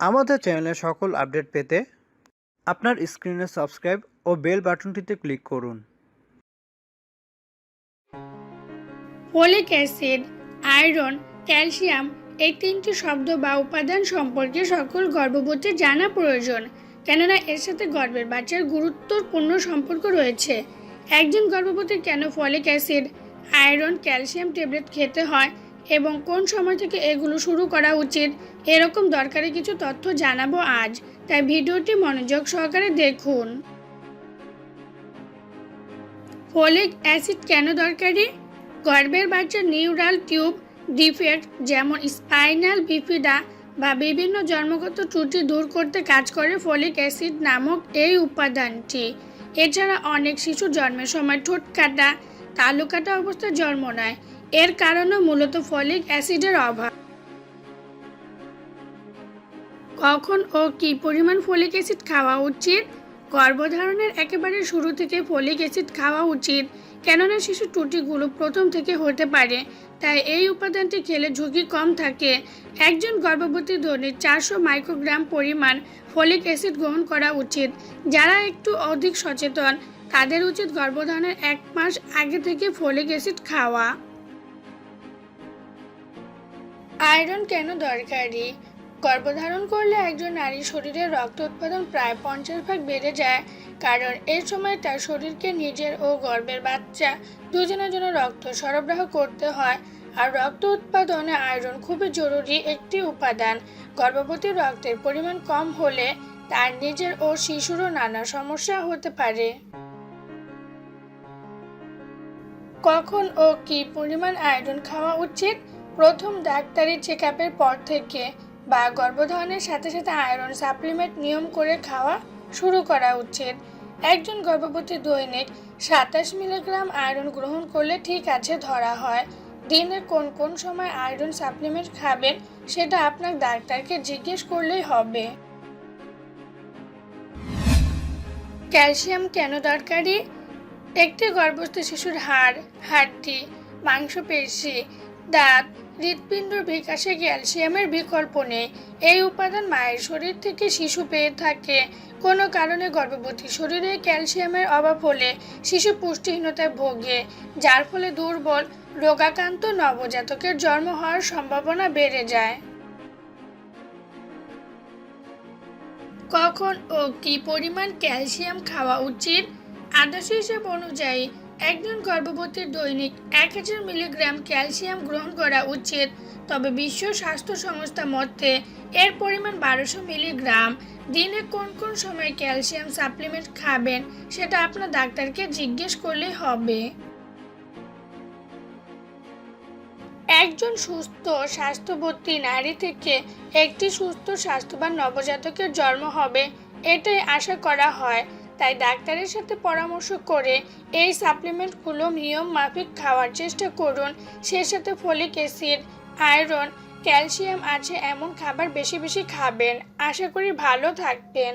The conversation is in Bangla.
আমাদের চ্যানেলের সকল আপডেট পেতে আপনার স্ক্রিনে সাবস্ক্রাইব ও বেল বাটনটিতে ক্লিক করুন। ফলিক অ্যাসিড, আয়রন, ক্যালসিয়াম এই তিনটি শব্দ বা উপাদান সম্পর্কে সকল গর্ভবতীর জানা প্রয়োজন, কেননা এর সাথে গর্ভের বাচ্চার গুরুত্বপূর্ণ সম্পর্ক রয়েছে। একজন গর্ভবতীর কেন folic acid, iron, calcium tablet খেতে হয়? এবং কোন সময় থেকে এগুলো শুরু করা উচিত, এরকম দরকারি কিছু তথ্য জানাব আজ। তাই ভিডিওটি মনোযোগ সহকারে দেখুন। ফলিক অ্যাসিড কেন দরকারি? গর্ভের বাচ্চার নিউরাল টিউব ডিফেক্ট, যেমন স্পাইনাল বিফিডা বা বিভিন্ন জন্মগত ত্রুটি দূর করতে কাজ করে ফলিক অ্যাসিড নামক এই উপাদানটি। এছাড়া অনেক শিশু জন্মের সময় ঠোঁট কাটা, তালু কাটা অবস্থায় জন্ম নেয়। এর কারণও মূলত ফলিক অ্যাসিডের অভাব। কখন ও কী পরিমাণ ফলিক অ্যাসিড খাওয়া উচিত? গর্ভধারণের একেবারে শুরু থেকে ফলিক অ্যাসিড খাওয়া উচিত। কেননা শিশু ত্রুটিগুলো প্রথম থেকে হতে পারে, তাই এই উপাদানটি খেলে ঝুঁকি কম থাকে। একজন গর্ভবতী দৈনিক চারশো মাইক্রোগ্রাম পরিমাণ ফলিক অ্যাসিড গ্রহণ করা উচিত। যারা একটু অধিক সচেতন, তাদের উচিত গর্ভধারণের এক মাস আগে থেকে ফলিক অ্যাসিড খাওয়া। আয়রন কেন দরকারি? গর্ভধারণ করলে একজন নারীর শরীরে রক্ত উৎপাদন প্রায় পঞ্চাশ ভাগ বেড়ে যায়। কারণ এই সময় তার শরীরকে নিজের ও গর্ভের বাচ্চা দুজনের জন্য রক্ত সরবরাহ করতে হয়। আর রক্ত উৎপাদনে আয়রন খুবই জরুরি একটি উপাদান। গর্ভবতী রক্তের পরিমাণ কম হলে তার নিজের ও শিশুরও নানা সমস্যা হতে পারে। কখন ও কি পরিমাণ আয়রন খাওয়া উচিত? প্রথম ডাক্তারি চেক আপের পর থেকে বা গর্ভধারণের সাথে সাথে আয়রন সাপ্লিমেন্ট নিয়ম করে খাওয়া শুরু করা উচিত। একজন গর্ভবতী দৈনিক সাতাশ মিলিগ্রাম আয়রন গ্রহণ করলে ঠিক আছে ধরা হয়। দিনে কোন কোন সময় আয়রন সাপ্লিমেন্ট খাবেন সেটা আপনার ডাক্তারকে জিজ্ঞেস করলেই হবে। ক্যালসিয়াম কেন দরকারি? একটি গর্ভস্থ শিশুর হাড় হাড্ডি মাংসপেশি, দাঁত হৃৎপিণ্ডর বিকাশে ক্যালসিয়ামের বিকল্প নেই। এই উপাদান মায়ের শরীর থেকে শিশু পেয়ে থাকে। কোনো কারণে গর্ভবতী শরীরে ক্যালসিয়ামের অভাব হলে শিশু পুষ্টিহীনতায় ভোগে, যার ফলে দুর্বল, রোগাক্রান্ত নবজাতকের জন্ম হওয়ার সম্ভাবনা বেড়ে যায়। কখন ও কি পরিমাণ ক্যালসিয়াম খাওয়া উচিত? আদর্শ হিসেব অনুযায়ী একজন গর্ভবতীর দৈনিক এক হাজার মিলিগ্রাম ক্যালসিয়াম গ্রহণ করা উচিত, তবে বিশ্ব স্বাস্থ্য সংস্থা মতে এর পরিমাণ বারোশো মিলিগ্রাম। দিনে কোন কোন সময় ক্যালসিয়াম সাপ্লিমেন্ট খাবেন, সেটা আপনার ডাক্তারকে জিজ্ঞেস করলেই হবে। একজন সুস্থ স্বাস্থ্যবতী নারী থেকে একটি সুস্থ, স্বাস্থ্যবান নবজাতকের জন্ম হবে, এটাই আশা করা হয়। তাই ডাক্তারের সাথে পরামর্শ করে এই সাপ্লিমেন্টগুলো নিয়ম মাফিক খাওয়ার চেষ্টা করুন। সে সাথে ফলিক অ্যাসিড, আয়রন, ক্যালসিয়াম আছে, এমন খাবার বেশি বেশি খাবেন। আশা করি ভালো থাকবেন।